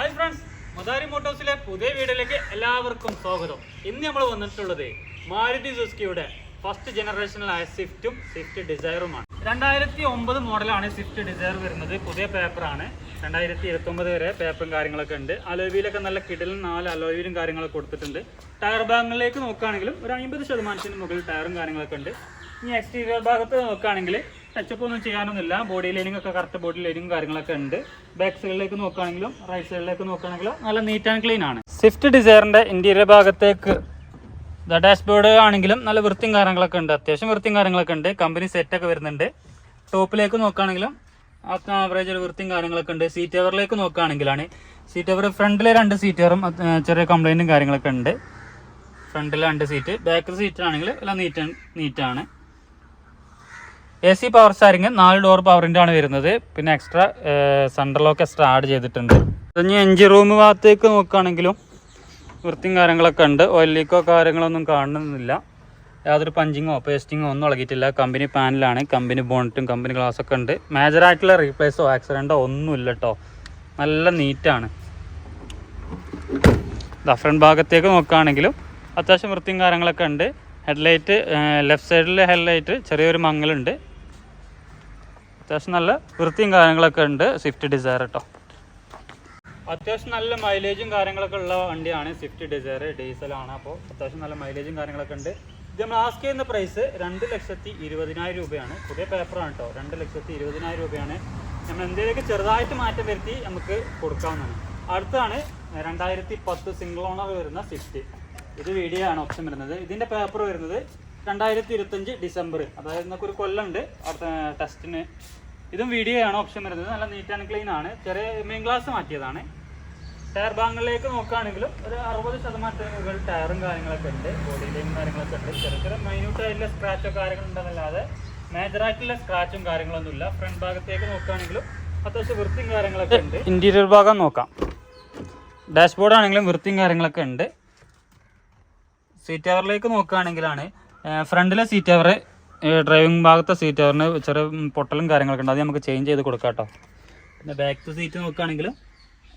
Hi friends Madari മോട്ടോഴ്സിലെ പുതിയ വീഡിയോയിലേക്ക് എല്ലാവർക്കും സ്വാഗതം. ഇന്ന് നമ്മൾ വന്നിട്ടുള്ളത് മാരുതി സുസ്കിയുടെ ഫസ്റ്റ് ജനറേഷനിലായ സ്വിഫ്റ്റും സ്വിഫ്റ്റ് ഡിസയറുമാണ് രണ്ടായിരത്തി ഒമ്പത് മോഡലാണ് സ്വിഫ്റ്റ് ഡിസയർ വരുന്നത്. പുതിയ പേപ്പറാണ്. രണ്ടായിരത്തി ഇരുപത്തൊമ്പത് വരെ പേപ്പറും കാര്യങ്ങളൊക്കെ ഉണ്ട്. അലോവിയിലൊക്കെ നല്ല കിടലും നാല് അലോവിയിലും കാര്യങ്ങളൊക്കെ കൊടുത്തിട്ടുണ്ട്. ടയർ ഭാഗങ്ങളിലേക്ക് നോക്കുകയാണെങ്കിലും ഒരു അമ്പത് ശതമാനത്തിന് മുകളിൽ ടയറും കാര്യങ്ങളൊക്കെ ഉണ്ട്. ഇനി എക്സ്റ്റീരിയർ ഭാഗത്ത് നോക്കുകയാണെങ്കിൽ ടച്ചപ്പ് ഒന്നും ചെയ്യാനൊന്നുമില്ല. ബോഡി ലൈനിങ് ഒക്കെ കറക്റ്റ് ബോഡി ലൈനിങ് കാര്യങ്ങളൊക്കെ ഉണ്ട്. ബാക്ക് സൈഡിലേക്ക് നോക്കുകയാണെങ്കിലും റൈറ്റ് സൈഡിലേക്ക് നോക്കുകയാണെങ്കിലും നല്ല നീറ്റ് ആൻഡ് ക്ലീൻ ആണ്. സ്വിഫ്റ്റ് ഡിസൈറിന്റെ ഇന്റീരിയർ ഭാഗത്തേക്ക് ഡാഷ് ബോർഡ് ആണെങ്കിലും നല്ല വൃത്തിയും കാര്യങ്ങളൊക്കെ ഉണ്ട്. അത്യാവശ്യം വൃത്തിയും കാര്യങ്ങളൊക്കെ ഉണ്ട്. കമ്പനി സെറ്റ് ഒക്കെ വരുന്നുണ്ട്. ടോപ്പിലേക്ക് നോക്കുകയാണെങ്കിലും ആവറേജ് ഒരു വൃത്തിയും കാര്യങ്ങളൊക്കെ ഉണ്ട്. സീറ്റ് കവറിലേക്ക് നോക്കുകയാണെങ്കിലാണ്. സീറ്റ് കവർ ഫ്രണ്ടിലെ രണ്ട് സീറ്റ് കവറും ചെറിയ കംപ്ലൈന്റും കാര്യങ്ങളൊക്കെ ഉണ്ട്. ഫ്രണ്ടിലെ രണ്ട് സീറ്റ് ബാക്ക് സീറ്റ് ആണെങ്കിൽ എല്ലാം നീറ്റ് നീറ്റാണ് എ സി പവർ സ്റ്റാരിങ് നാല് ഡോർ പവറിന്റെ ആണ് വരുന്നത്. പിന്നെ extra central lock extra add ചെയ്തിട്ടുണ്ട്. ഇനി എഞ്ചിൻ റൂം ഭാഗത്തേക്ക് നോക്കുകയാണെങ്കിലും വൃത്തിയും കാര്യങ്ങളൊക്കെ ഉണ്ട്. ഓയിൽ ലീക്കോ കാര്യങ്ങളൊന്നും കാണുന്നില്ല. യാതൊരു പഞ്ചിങ്ങോ പേസ്റ്റിങ്ങോ ഒന്നും ഇളകിയിട്ടില്ല. കമ്പനി പാനലാണ്. കമ്പനി ബോണറ്റും കമ്പനി ഗ്ലാസ്സൊക്കെ ഉണ്ട്. മേജറായിട്ടുള്ള റീപ്ലേസോ ആക്സിഡന്റോ ഒന്നുമില്ല കേട്ടോ. നല്ല നീറ്റാണ്. ഫ്രണ്ട് ഭാഗത്തേക്ക് നോക്കുകയാണെങ്കിലും അത്യാവശ്യം വൃത്തിയും കാര്യങ്ങളൊക്കെ ഉണ്ട്. ഹെഡ്ലൈറ്റ് ലെഫ്റ്റ് സൈഡിലെ ഹെഡ്ലൈറ്റ് ചെറിയൊരു മങ്ങലുണ്ട്. അത്യാവശ്യം നല്ല വൃത്തിയും കാര്യങ്ങളൊക്കെ ഉണ്ട്. സ്വിഫ്റ്റ് ഡിസയർ കേട്ടോ അത്യാവശ്യം നല്ല മൈലേജും കാര്യങ്ങളൊക്കെ ഉള്ള വണ്ടിയാണ് സ്വിഫ്റ്റ് ഡിസയർ ഡീസലാണ് അപ്പോൾ അത്യാവശ്യം നല്ല മൈലേജും കാര്യങ്ങളൊക്കെ ഉണ്ട്. ഇത് നമ്മൾ ആസ്ക് ചെയ്യുന്ന പ്രൈസ് രണ്ട് ലക്ഷത്തി ഇരുപതിനായിരം രൂപയാണ്. പുതിയ പേപ്പറാണ് കേട്ടോ രണ്ട് ലക്ഷത്തി ഇരുപതിനായിരം രൂപയാണ്. നമ്മൾ എന്തെങ്കിലും ചെറുതായിട്ട് മാറ്റം വരുത്തി നമുക്ക് കൊടുക്കാവുന്നതാണ്. അടുത്താണ് രണ്ടായിരത്തി പത്ത് സിംഗിൾ ഓണർ വരുന്ന സ്വിഫ്റ്റ് ഇത് വീഡിയോ ആണ് ഓപ്ഷൻ വരുന്നത്. ഇതിന്റെ പേപ്പർ വരുന്നത് രണ്ടായിരത്തി ഇരുപത്തഞ്ച് ഡിസംബർ അതായത് നമുക്ക് ഒരു കൊല്ലമുണ്ട് അടുത്ത ടെസ്റ്റിന് ഇതും വീഡിയോ ആണ് ഓപ്ഷൻ വരുന്നത്. നല്ല നീറ്റ് ആൻഡ് ക്ലീൻ ആണ്. ചെറിയ മെയിൻ ഗ്ലാസ് മാറ്റിയതാണ്. ടയർ ഭാഗങ്ങളിലേക്ക് നോക്കുകയാണെങ്കിലും ഒരു അറുപത് ശതമാനത്തിന് മുകളിൽ ടയറും കാര്യങ്ങളൊക്കെ ഉണ്ട്. ബോഡിയിലെയും കാര്യങ്ങളൊക്കെ ഉണ്ട്. ചെറിയ ചെറിയ മൈന്യൂട്ട് ആയിട്ടുള്ള സ്ക്രാച്ചോ കാര്യങ്ങളുണ്ടെന്നല്ലാതെ മേജറായിട്ടുള്ള സ്ക്രാച്ചും കാര്യങ്ങളൊന്നും ഇല്ല. ഫ്രണ്ട് ഭാഗത്തേക്ക് നോക്കുകയാണെങ്കിലും അത്യാവശ്യം വൃത്തിയും കാര്യങ്ങളൊക്കെ ഉണ്ട്. ഇന്റീരിയർ ഭാഗം നോക്കാം. ഡാഷ്ബോർഡ് ആണെങ്കിലും വൃത്തിയും കാര്യങ്ങളൊക്കെ ഉണ്ട്. സീറ്റ് കവറിലേക്ക് നോക്കുകയാണെങ്കിലാണ് ഫ്രണ്ടിലെ സീറ്റ് കവർ ഡ്രൈവിംഗ് ഭാഗത്തെ സീറ്റ് കവറിന് ചെറിയ പൊട്ടലും കാര്യങ്ങളൊക്കെ ഉണ്ട്. അത് നമുക്ക് ചേഞ്ച് ചെയ്ത് കൊടുക്കാം കേട്ടോ പിന്നെ ബാക്ക് സീറ്റ് നോക്കുകയാണെങ്കിലും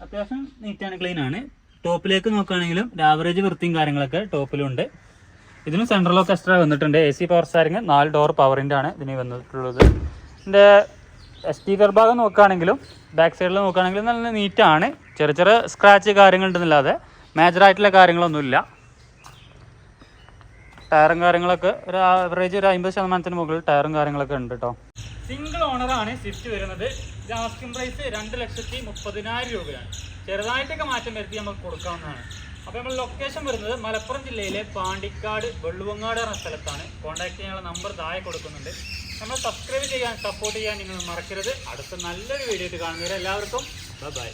അത്യാവശ്യം നീറ്റാണ് ക്ലീൻ ആണ്. ടോപ്പിലേക്ക് നോക്കുകയാണെങ്കിലും ആവറേജ് വൃത്തിയും കാര്യങ്ങളൊക്കെ ടോപ്പിലുണ്ട്. ഇതിനും സെൻട്രൽ ലോക്ക് എക്സ്ട്രാ വന്നിട്ടുണ്ട്. എ സി പവർ സ്റ്റാരിങ് നാല് ഡോർ പവറിന്റെ ആണ് ഇതിന് വന്നിട്ടുള്ളത്. ഇതിന്റെ സ്പീക്കർ ഭാഗം നോക്കുകയാണെങ്കിലും ബാക്ക് സൈഡിൽ നോക്കുകയാണെങ്കിലും നല്ല നീറ്റാണ് ചെറിയ ചെറിയ സ്ക്രാച്ച് കാര്യങ്ങളുണ്ടെന്നല്ലാതെ മേജറായിട്ടുള്ള കാര്യങ്ങളൊന്നുമില്ല. ടയറും കാര്യങ്ങളൊക്കെ ഒരു ആവറേജ് ഒരു അമ്പത് ശതമാനത്തിന് മുകളിൽ ടയറും കാര്യങ്ങളൊക്കെ ഉണ്ട് കേട്ടോ സിംഗിൾ ഓണറാണ് സ്വിഫ്റ്റ് വരുന്നത്. ഇത് ആസ്കിംഗ് പ്രൈസ് രണ്ട് ലക്ഷത്തി മുപ്പതിനായിരം രൂപയാണ്. ചെറുതായിട്ടൊക്കെ മാറ്റം വരുത്തി നമുക്ക് കൊടുക്കാവുന്നതാണ്. അപ്പോൾ നമ്മൾ ലൊക്കേഷൻ വരുന്നത് മലപ്പുറം ജില്ലയിലെ പാണ്ടിക്കാട് വെള്ളുവങ്ങാട് എന്ന സ്ഥലത്താണ്. കോൺടാക്ട് ചെയ്യാനുള്ള നമ്പർ താഴെ കൊടുക്കുന്നുണ്ട്. നമ്മൾ സബ്സ്ക്രൈബ് ചെയ്യാൻ സപ്പോർട്ട് ചെയ്യാൻ നിങ്ങൾ മറക്കരുത്. അടുത്ത നല്ലൊരു വീഡിയോ ആയിട്ട് കാണുന്നവരെ എല്ലാവർക്കും ബൈ